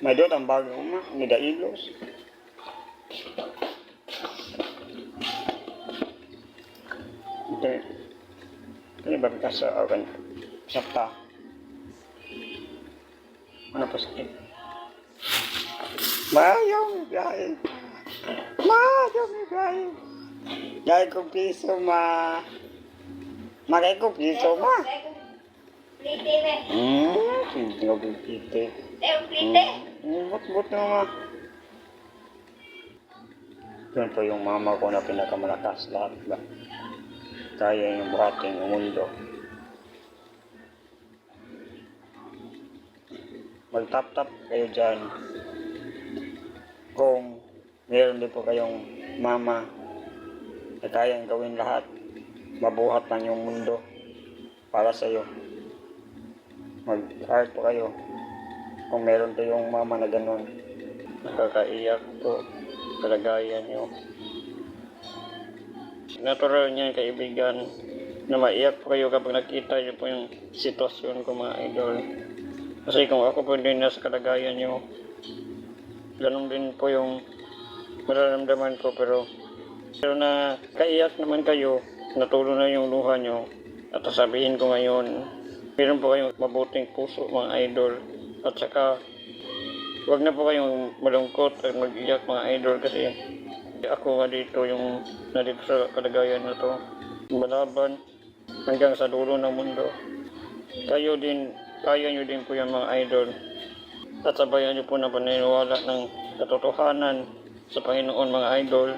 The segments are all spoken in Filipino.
Madot ang bago ma, ni Dailos. Ito, ito ba ka sa awan? Sakta. Ano pa sakit? Mayaw mi biyahe. Mayaw mi biyahe. Dahil ko piso ma. Magay ko piso ma. Plite. Hmm, hindi ko pipite. Eh, plite. But-but na ma. Yun po yung mama ko na pinakamalakas lahat ba. Kaya yung buhatin yung mundo. Mag-tap-tap kayo dyan. Kung meron din po kayong mama na kayang gawin lahat, mabuhat lang yung mundo para sa iyo. Mag-heart po kayo kung meron kayong mama na ganun. Nakakaiyak po kalagayan nyo. Natural niyan kaibigan na maiyak po kayo kapag nakita niyo po yung sitwasyon ko mga idol. Kasi kung ako po din nasa kalagayan nyo, ganun din po yung mararamdaman ko pero pero na kaiyak naman kayo, natulo na yung luha nyo at sasabihin ko ngayon, meron po kayong mabuting puso mga idol at saka Huwag na po kayong malungkot at mag-iyak mga idol kasi ako nga dito yung nandito sa kalagayan na to. Malaban hanggang sa dulo ng mundo. Kayo din, kaya nyo din po yan mga idol. At sabayan nyo po na paniniwala ng katotohanan sa Panginoon mga idol.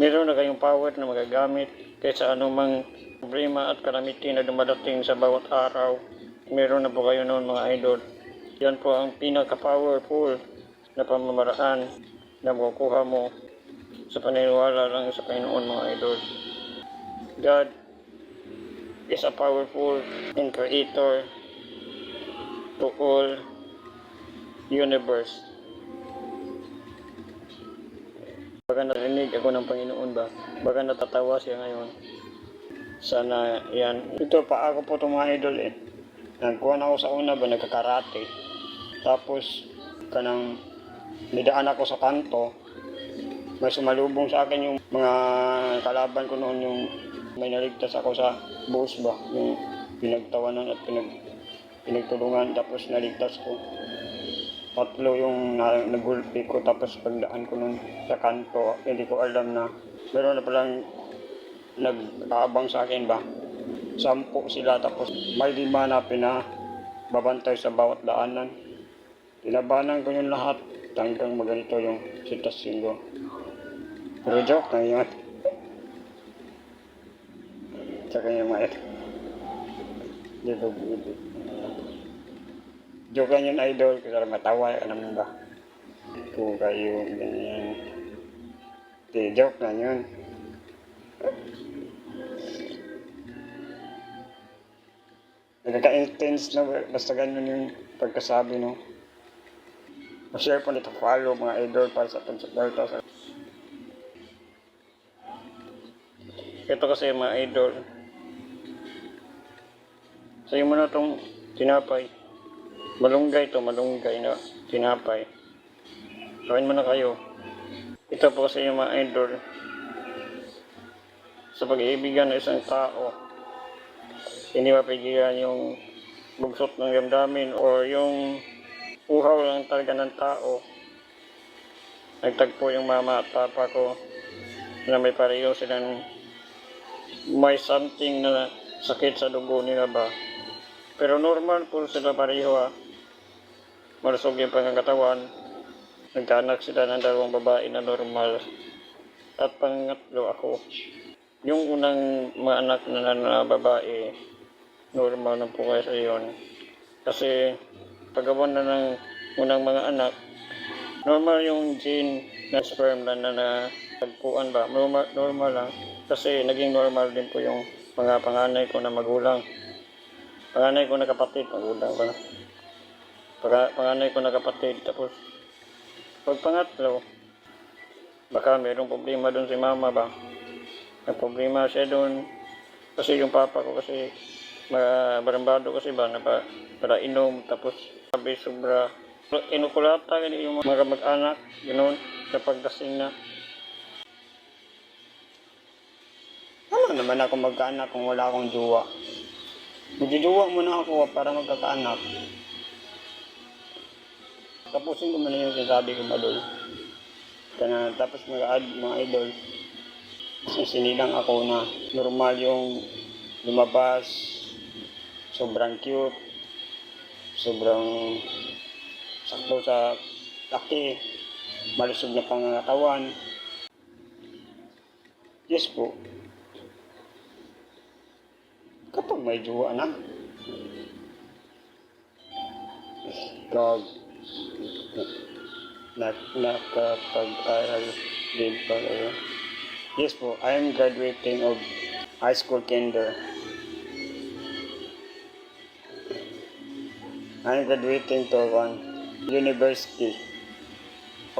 Meron na kayong power na magagamit kaysa anumang problema at kalamitin na dumadating sa bawat araw. Meron na po kayo noon mga idol. Yan po ang pinaka-powerful na pamamaraan na makukuha mo sa paniniwala lang sa Panginoon mga idol. God is a powerful and creator to all universe. Baka narinig ako ng Panginoon ba? Baka natatawa siya ngayon. Sana yan. Ito pa ako po itong mga idol eh. Nagkuha na ako sa una ba, nagkakarate. Tapos, kanang nidaan ako sa kanto. May sumalubong sa akin yung mga kalaban ko noon yung may naligtas ako sa bus ba. Yung pinagtawanan at pinag, pinagtulungan tapos naligtas ko. Tatlo yung na, nagulpi ko tapos pagdaan ko nun sa kanto. Hindi ko alam na meron na palang nag-aabang sa akin ba. Sampo sila tapos may lima na pina babantay sa bawat daanan. Tinabanan ko yung lahat hanggang maganito yung sitwasyon ko. Pero joke na yun. Tsaka yung mga ito. Dito, dito. Joke lang yun idol kasi matawa ka naman ba. Kung kayo ganyan. Di, joke lang yun. Nagkaka-intense na basta ganun yung pagkasabi no. Ma-share po nito follow mga idol para sa atin sa Delta. Ito kasi mga idol. Sa'yo mo na itong tinapay. Malunggay to, malunggay na tinapay. Gawin mo na kayo. Ito po kasi yung mga idol. Sa pag-iibigan ng isang tao, hindi mapigilan yung bugsot ng damdamin o yung uhaw lang talaga ng tao. Nagtagpo yung mama at papa ko na may pareho silang may something na sakit sa dugo nila ba. Pero normal po sila pareho ah. Malusog yung pangangatawan. Nagkaanak sila ng dalawang babae na normal. At pangatlo ako. Yung unang mga anak na, na babae, normal na po kayo sa yun. Kasi paggawan na ng unang mga anak, normal yung gene na sperm na na, ba? Normal, normal lang. Kasi naging normal din po yung mga panganay ko na magulang. Panganay ko na kapatid, magulang ba? Pag, panganay ko na kapatid, tapos pag pangatlo, baka mayroong problema doon si mama ba? May problema siya doon. Kasi yung papa ko kasi barambado kasi ba na pa, para inom tapos sabi sobra Inukulata gani yung mga mag-anak, ganoon, kapag kasing na. Ano naman ako magkaanak kung wala akong jowa? Magjujuwa muna ako para magkakaanak. Tapusin ko muna yung sinasabi ko, Madol. Kaya tapos mag-add mga idol. Sinilang ako na normal yung lumabas. Sobrang cute. Sobrang sakto sa laki. Malusog na pangangatawan. Yes po. Kapag may jowa na. Gag. Nak nakapag-aral din pa. Yes po, I am graduating of high school kinder. Am graduating to one University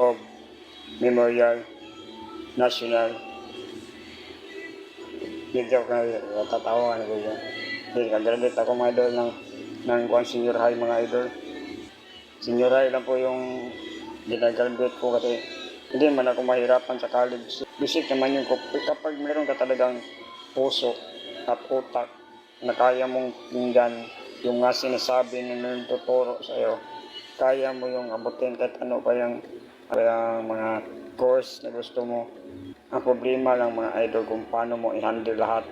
of Memorial National. Ako natatawa na ko yun. Dito graduate ako mga idol ng, ng one senior high mga idol. Senior high lang po yung ginagraduate ko kasi hindi man ako mahirapan sa college. Basic naman yung kap- kapag meron ka talagang puso at utak na kaya mong tingnan yung nga sinasabi na nagtuturo sa iyo. Kaya mo yung abutin kahit ano pa yung, yung mga course na gusto mo. Ang problema lang mga idol kung paano mo i-handle lahat.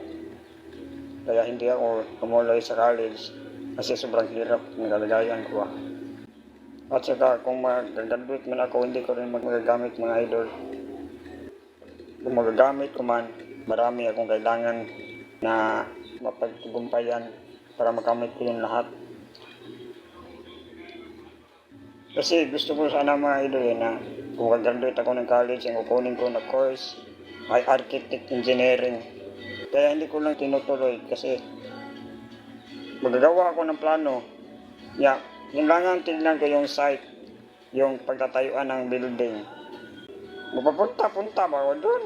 Kaya hindi ako tumuloy sa college kasi sobrang hirap ng kalagayan ko. ah. At saka kung mag-graduate man ako, hindi ko rin mag- magagamit mga idol. Kung magagamit ko man, marami akong kailangan na mapagtugumpayan para makamit ko yung lahat. Kasi gusto ko sana mga idol eh, na kung mag-graduate ako ng college, ang kukunin ko na course ay architect engineering. Kaya hindi ko lang tinutuloy kasi magagawa ako ng plano. Yeah, yun lang ang tingnan ko yung site, yung pagtatayuan ng building. Mapapunta-punta ba ako doon?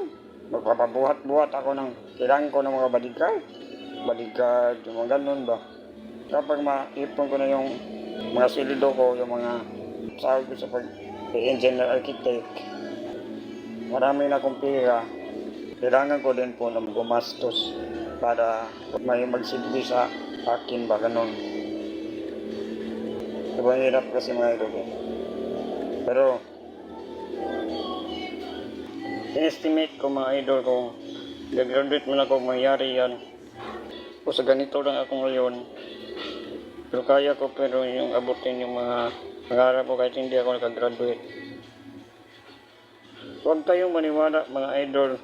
Magpapabuhat-buhat ako ng kailangan ko ng mga bodyguard. Bodyguard, yung mga ganun ba? Kapag maipon ko na yung mga silido ko, yung mga sahod ko sa pag engineer architect, marami na akong pera. Kailangan ko din po na gumastos para may magsilbi sa akin ba ganun. Sobrang hirap kasi mga idol eh. Pero, in-estimate ko mga idol kung gagraduate man ako mangyari yan. O sa ganito lang ako ngayon. Pero kaya ko pero yung abutin yung mga pangarap ko kahit hindi ako nakagraduate. Huwag kayong maniwala mga idol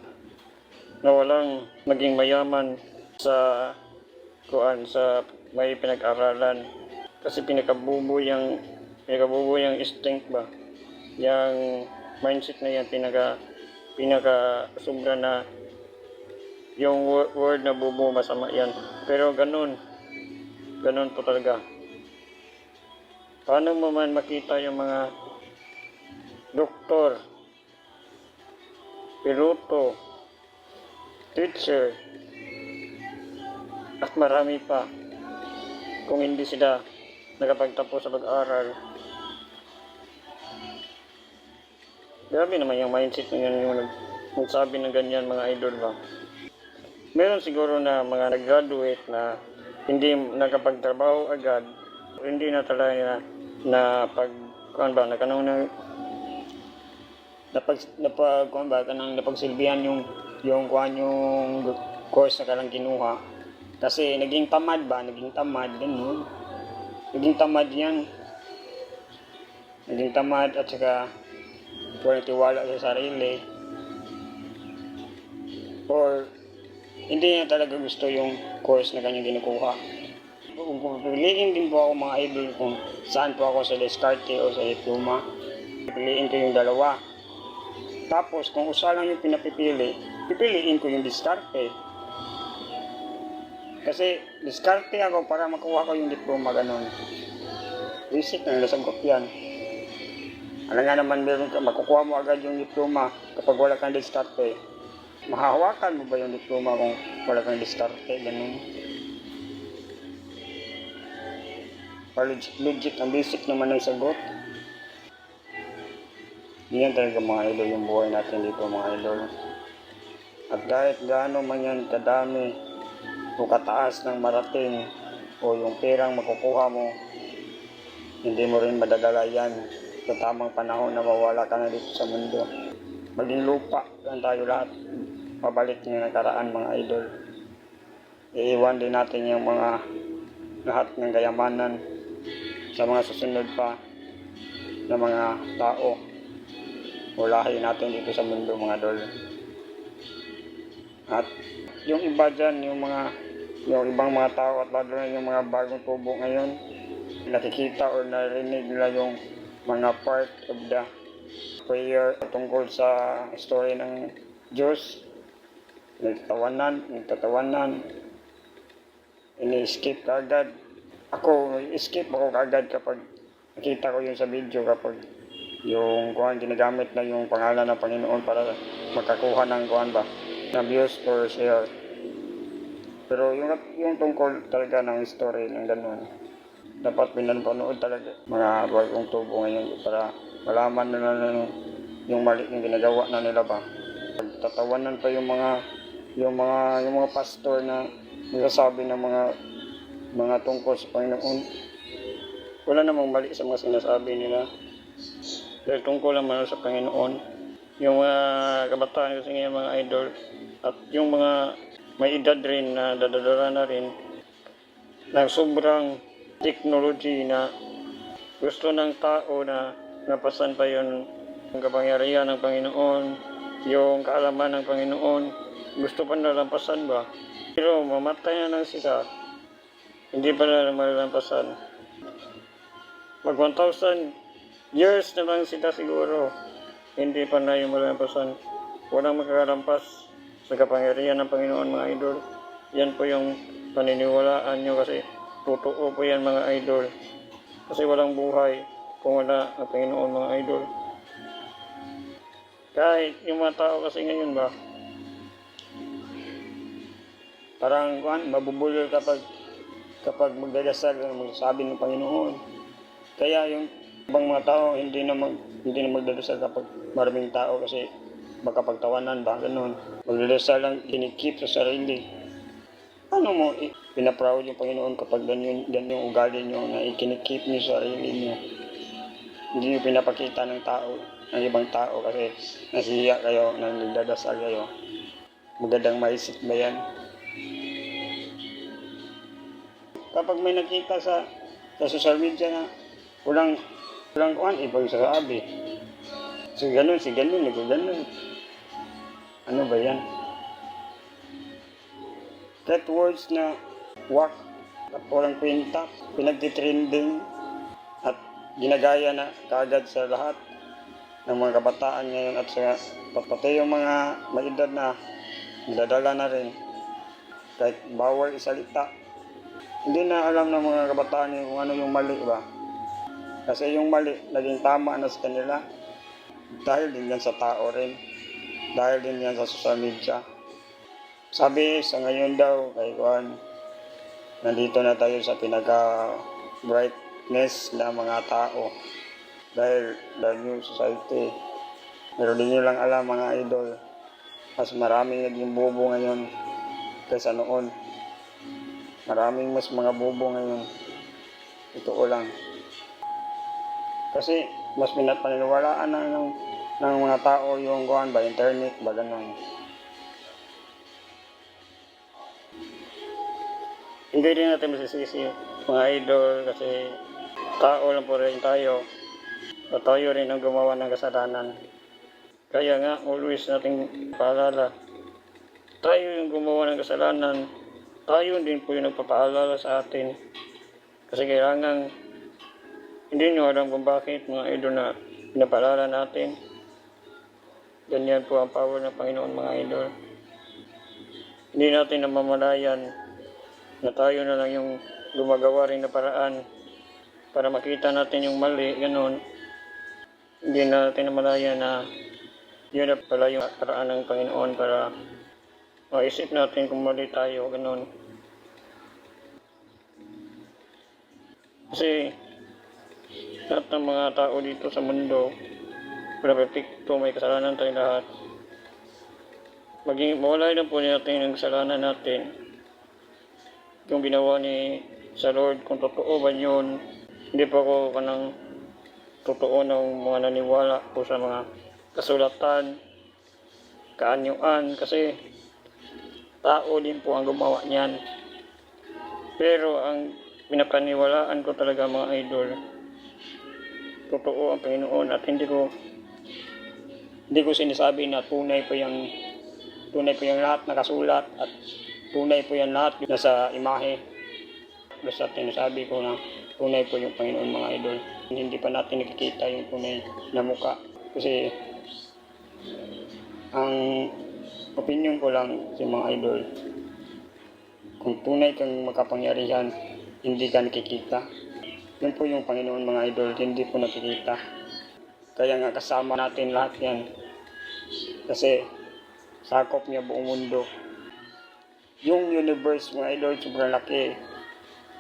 na walang maging mayaman sa kuan sa may pinag-aralan kasi pinakabubo yung pinakabubo yung instinct ba yung mindset na yan pinaka pinaka sobra na yung wo- word na bubo masama yan pero ganun ganun po talaga paano mo man makita yung mga doktor piloto teacher at marami pa kung hindi sila nakapagtapos sa pag-aral. Grabe naman yung mindset na yun yung nag- nagsabi ng ganyan mga idol ba. Meron siguro na mga nag-graduate na hindi nakapagtrabaho agad, hindi na talaga na pag kuan ba nakanong na napag napag kuan ba kanang napagsilbihan yung yung kuan yung course na kalang kinuha. Kasi naging tamad ba naging tamad ganun. Naging tamad yan. Naging tamad at saka walang tiwala sa sarili. Or hindi niya talaga gusto yung course na kanyang kinukuha kung pipiliin din po ako mga idol kung saan po ako sa Descarte o sa Diploma pipiliin ko yung dalawa tapos, kung usa lang yung pinapipili, pipiliin ko yung diskarte. Kasi, diskarte ako para makuha ko yung diploma ganun. Visit na nasagot yan. Alam nga naman, meron ka, makukuha mo agad yung diploma kapag wala kang diskarte. Mahahawakan mo ba yung diploma kung wala kang diskarte? Ganun. Legit, legit ang basic naman ng sagot. Yan talaga mga idol yung buhay natin dito mga idol. At kahit gaano man yan kadami o kataas ng marating o yung perang makukuha mo, hindi mo rin madadala yan sa tamang panahon na mawala ka na dito sa mundo. Maging lupa lang tayo lahat. Pabalik ng nakaraan mga idol. Iiwan din natin yung mga lahat ng kayamanan sa mga susunod pa na mga tao o natin dito sa mundo mga idol. At yung iba dyan, yung mga yung ibang mga tao at lalo na yung mga bagong tubo ngayon, nakikita o narinig nila yung mga part of the prayer tungkol sa story ng Diyos. Nagtatawanan, nagtatawanan, ini-skip ka. Ako, skip ako agad kapag nakita ko yun sa video kapag yung kuhan ginagamit na yung pangalan ng Panginoon para makakuha ng kuhan ba na views or share. Pero yung, yung tungkol talaga ng story ng ganun, dapat pinapanood talaga mga bagong tubo ngayon para malaman nila na yung, mali yung ginagawa na nila ba. Tatawanan pa yung mga yung mga yung mga pastor na nagsasabi ng mga mga tungkol sa Panginoon. Wala namang mali sa mga sinasabi nila. Dahil tungkol naman sa Panginoon. Yung mga kabataan kasi ngayon mga idol at yung mga may edad rin na dadadala na rin ng sobrang technology na gusto ng tao na napasan pa yun ang kapangyarihan ng Panginoon, yung kaalaman ng Panginoon, gusto pa nalampasan ba? Pero mamatay na ng sisa, hindi pa na malalampasan. Mag 1,000 years na lang sila siguro, hindi pa na yung malalampasan. Walang makakalampas sa kapangyarihan ng Panginoon mga idol. Yan po yung paniniwalaan nyo kasi totoo po yan mga idol. Kasi walang buhay kung wala ang Panginoon mga idol. Kahit yung mga tao kasi ngayon ba, parang kuan, mabubulol kapag kapag magdadasal magsasabi ng Panginoon. Kaya yung ibang mga tao hindi na mag, hindi na magdadasal kapag maraming tao kasi baka pagtawanan ba ganun. Magdadasal lang kinikip sa sarili. Ano mo, i- pinaproud yung Panginoon kapag ganyan, ganyan yung ugali nyo na ikinikip nyo sa sarili nyo. Hindi nyo pinapakita ng tao, ng ibang tao kasi nasiya kayo, nang nagdadasal kayo. Magandang maisip ba yan? Kapag may nakita sa sa social media na walang walang kuhan, ibang sasabi. Si ganun, si ganun, si ganun. Ano ba yan? That words na wak walang kwenta, pinagtitrending ginagaya na kaagad sa lahat ng mga kabataan ngayon at sa pati yung mga maedad na dadala na rin. Kahit bawal isalita. Hindi na alam ng mga kabataan yung kung ano yung mali ba. Kasi yung mali naging tama na sa kanila. Dahil din yan sa tao rin. Dahil din yan sa social media. Sabi sa ngayon daw kay Juan nandito na tayo sa pinaka brightness na mga tao. Dahil the new society pero di lang alam mga idol mas maraming naging bobo ngayon kaysa noon. Maraming mas mga bobo ngayon. Totoo lang. Kasi mas pinapaniwalaan na ng, ng mga tao yung kuhan ba internet ba ganun. Hindi rin natin masisisi mga idol kasi tao lang po rin tayo. At tayo rin ang gumawa ng kasalanan. Kaya nga always nating paalala. Tayo yung gumawa ng kasalanan. Tayo din po yung nagpapaalala sa atin. Kasi kailangan hindi nyo alam kung bakit mga idol na pinapaalala natin. Ganyan po ang power ng Panginoon mga idol. Hindi natin namamalayan na tayo na lang yung gumagawa rin na paraan para makita natin yung mali, ganun. Hindi natin namalayan na yun pala yung paraan ng Panginoon para maisip natin kung mali tayo, ganun. Kasi lahat ng mga tao dito sa mundo Wala perfecto, may kasalanan tayong lahat. Maging mawala na po natin ang kasalanan natin. Yung ginawa ni sa Lord, kung totoo ba yun, hindi pa ako kanang totoo ng mga naniwala po sa mga kasulatan, kaanyuan, kasi tao din po ang gumawa niyan. Pero ang pinapaniwalaan ko talaga mga idol, totoo ang Panginoon at hindi ko hindi ko sinasabi na tunay po yung tunay po yung lahat nakasulat at tunay po yan lahat nasa imahe. Basta sinasabi ko na tunay po yung Panginoon mga idol. Hindi pa natin nakikita yung tunay na muka. Kasi ang opinion ko lang sa mga idol, kung tunay kang makapangyarihan, hindi ka nakikita. Yun po yung Panginoon mga idol, hindi po nakikita. Kaya nga kasama natin lahat yan. Kasi sakop niya buong mundo. Yung universe mga idol, sobrang laki.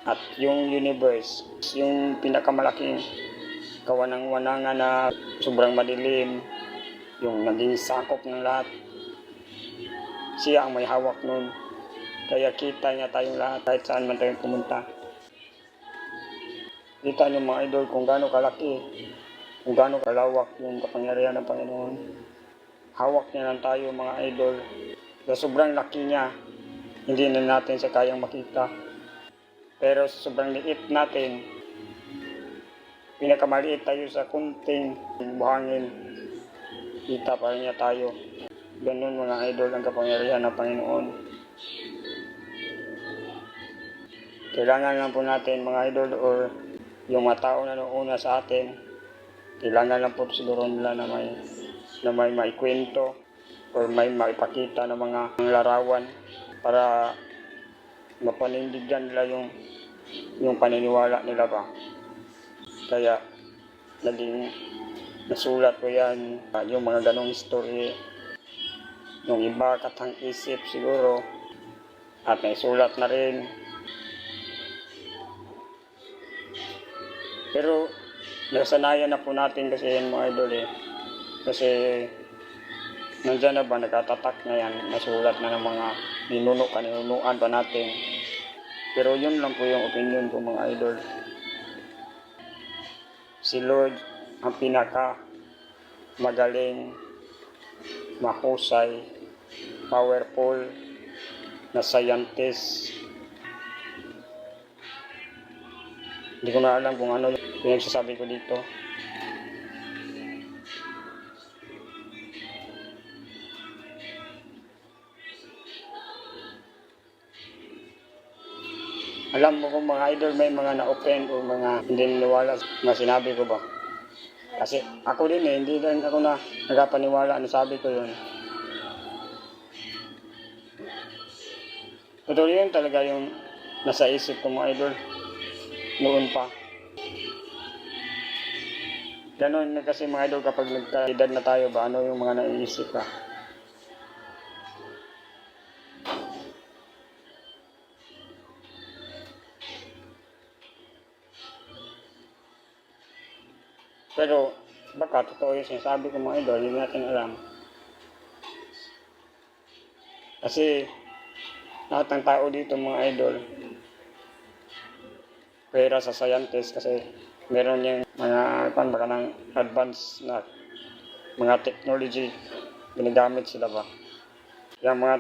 At yung universe, yung pinakamalaking kawanang-wanangan na sobrang madilim, yung naging sakop ng lahat. Siya ang may hawak nun. Kaya kita niya tayong lahat kahit saan man tayo pumunta. Kita niyo mga idol kung gaano kalaki, kung gaano kalawak yung kapangyarihan ng Panginoon. Hawak niya lang tayo mga idol. Sa sobrang laki niya, hindi na natin siya kayang makita. Pero sa sobrang liit natin, pinakamaliit tayo sa kunting buhangin, kita pa niya tayo. Ganun mga idol ang kapangyarihan ng Panginoon. Kailangan lang po natin mga idol or yung mga tao na noong una sa atin, kailangan lang po siguro nila na may, na may maikwento or may maipakita ng mga larawan para mapanindigan nila yung yung paniniwala nila ba. Kaya naging nasulat ko yan, ah, yung mga ganong story, yung iba katang isip siguro, at naisulat na rin. Pero nasanayan na po natin kasi yan mga idol eh. Kasi nandyan na ba nagkatatak na yan, nasulat na ng mga ninuno kaninunuan pa natin. Pero yun lang po yung opinion ko mga idol. Si Lord ang pinaka magaling, mahusay, powerful na scientist. Hindi ko na alam kung ano yung pinagsasabi ko dito. Alam mo kung mga idol may mga na-open o mga hindi naniwala na sinabi ko ba? Kasi ako din eh, hindi din ako na nagapaniwala na sabi ko yun. Totoo yun talaga yung nasa isip ko mga idol. Noon pa. Ganon na kasi mga idol kapag nagka-edad na tayo ba, ano yung mga naiisip ka? Pero baka totoo yung sinasabi ko mga idol, hindi natin alam. Kasi lahat ng tao dito mga idol, pera sa scientist kasi meron yung mga kan baka ng advanced na mga technology ginagamit sila ba. Yung mga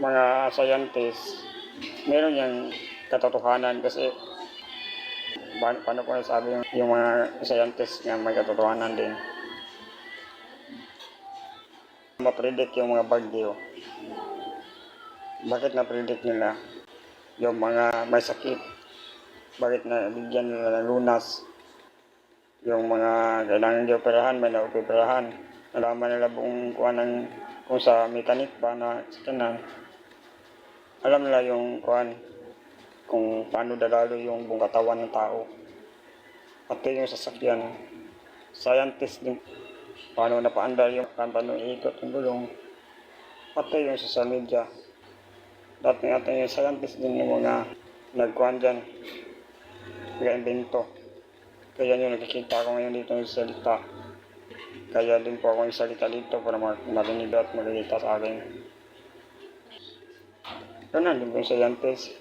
mga scientist, meron yung katotohanan kasi paano, paano ko nasabi yung, yung mga scientist nga may katotohanan din. Ma-predict yung mga bagyo. Bakit na-predict nila? Yung mga may sakit. Bakit na bigyan nila ng lunas? Yung mga kailangan di operahan, may na-operahan. Nalaman nila buong kuha ng kung sa mekanik ba na sikanan. Alam nila yung kuhan kung paano dadalo yung buong katawan ng tao. Pati yung sasakyan. Scientist din. Paano napaandar yung paano iikot yung gulong. Pati yung social media. Dati natin yung scientist din yung mga nagkuhan dyan. Nag-invento. Kaya yung nakikita ko ngayon dito sa salita. Kaya din po ako salita dito para ma- marinig at makikita sa akin. Po yung scientist.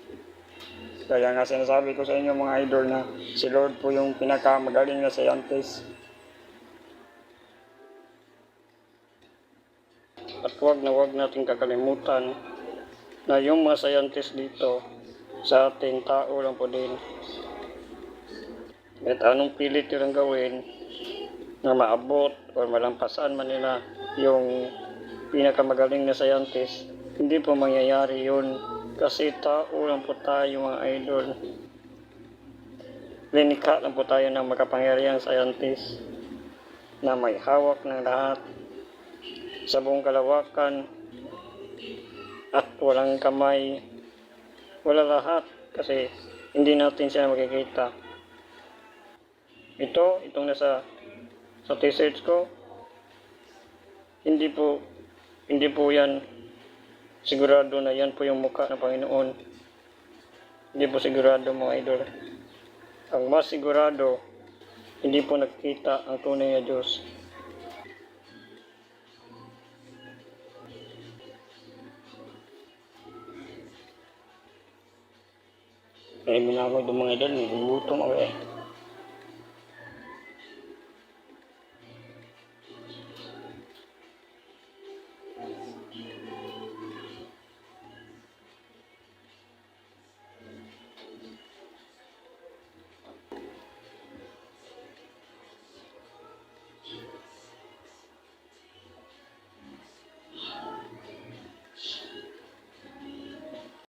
Kaya nga sinasabi ko sa inyo mga idol na si Lord po yung pinakamagaling na scientist. At huwag na huwag natin kakalimutan na yung mga scientist dito sa ating tao lang po din. At anong pilit nilang gawin na maabot o malampasan man nila yung pinakamagaling na scientist, hindi po mangyayari yun kasi tao lang po tayo mga idol. Linika lang po tayo ng makapangyarihang scientist na may hawak ng lahat sa buong kalawakan at walang kamay wala lahat kasi hindi natin siya makikita ito itong nasa sa t-shirts ko hindi po hindi po yan sigurado na yan po yung mukha ng Panginoon. Hindi po sigurado mga idol. Ang mas sigurado hindi po nakita ang tunay na Diyos. Kaya minako itong mga idol, may gutom ako eh.